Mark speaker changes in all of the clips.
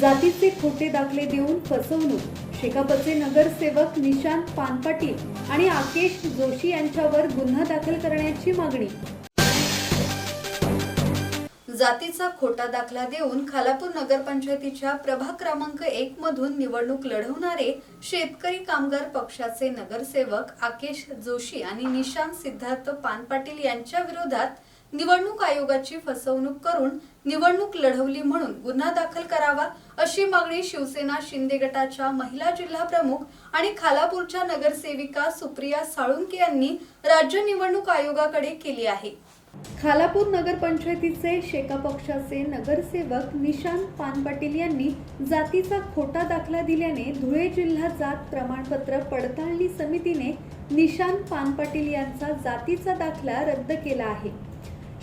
Speaker 1: जातीचे खोटे दाखले देऊन फसवणूक. शेकापचे नगरसेवक निशांत पानपाटील आणि आकेश जोशी यांच्यावर गुन्हा दाखल करण्याची मागणी. जातीचा खोटा दाखला देऊन खालापूर नगरपंचायतीच्या प्रभाग क्रमांक एक मधून निवडणूक लढवणारे शेतकरी कामगार पक्षाचे नगरसेवक आकेश जोशी आणि निशांत सिद्धार्थ पानपाटील यांच्या विरोधात निवडणूक आयोगाची फसवणूक करून निवडणूक लढवली म्हणून गुन्हा दाखल करावा अशी मागणी शिवसेना शिंदे गटाच्या महिला जिल्हा प्रमुख आणि खालापूरच्या नगरसेविका सुप्रिया साळुंके यांनी राज्य निवडणूक आयोगाकडे केली आहे. खालापूर नगरपंचायतीचे शेका पक्षाचे नगरसेवक निशांत पानपाटील यांनी जातीचा खोटा दाखला दिल्याने धुळे जिल्हा जात प्रमाणपत्र पडताळणी समितीने निशांत पानपाटील यांचा जातीचा दाखला रद्द केला आहे.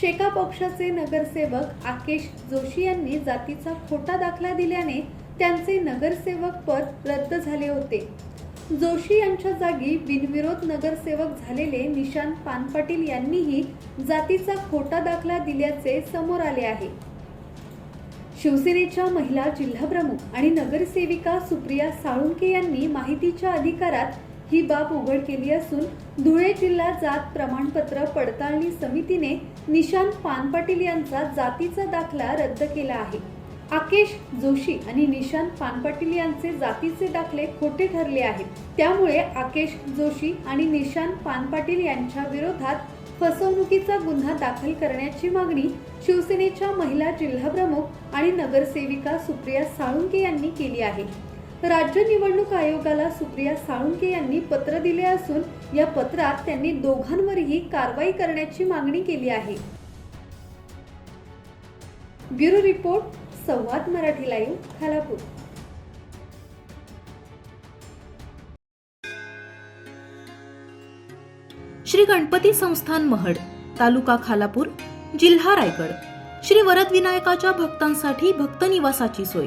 Speaker 1: शेका पक्षाचे नगरसेवक आकेश जोशी यांनी जातीचा खोटा दाखला दिल्याने त्यांचे नगरसेवक पद रद्द झाले होते. जोशी यांच्या जागी बिनविरोध नगरसेवक झालेले निशांत पानपाटील यांनीही जातीचा खोटा दाखला दिल्याचे समोर आले आहे. शिवसेनेच्या महिला जिल्हाप्रमुख आणि नगरसेविका सुप्रिया साळुंके यांनी माहितीच्या अधिकारात ही बाब उघड केली असून धुळे जिल्हा जात प्रमाणपत्र पडताळणी समितीने निशांत पानपाटील यांचा जातीचा दाखला रद्द केला आहे. आकेश जोशी आणि निशांत पानपाटील यांचे जातीचे दाखले खोटे ठरले आहेत. त्यामुळे आकेश जोशी आणि निशांत पानपाटील यांच्या विरोधात फसवणुकीचा गुन्हा दाखल करण्याची मागणी शिवसेनेच्या महिला जिल्हाप्रमुख आणि नगरसेविका सुप्रिया साळुंके यांनी केली आहे. राज्य निवडणूक आयोगाला सुप्रिया साळुंके यांनी पत्र दिले असून या पत्रात त्यांनी दोघांवरही कारवाई करण्याची मागणी केली आहे. ब्युरो रिपोर्ट संवाद मराठी लाईव्ह खालापूर.
Speaker 2: श्री गणपती संस्थान महड तालुका खालापूर जिल्हा रायगड. श्री वरद विनायकाच्या भक्तांसाठी भक्त निवासाची सोय.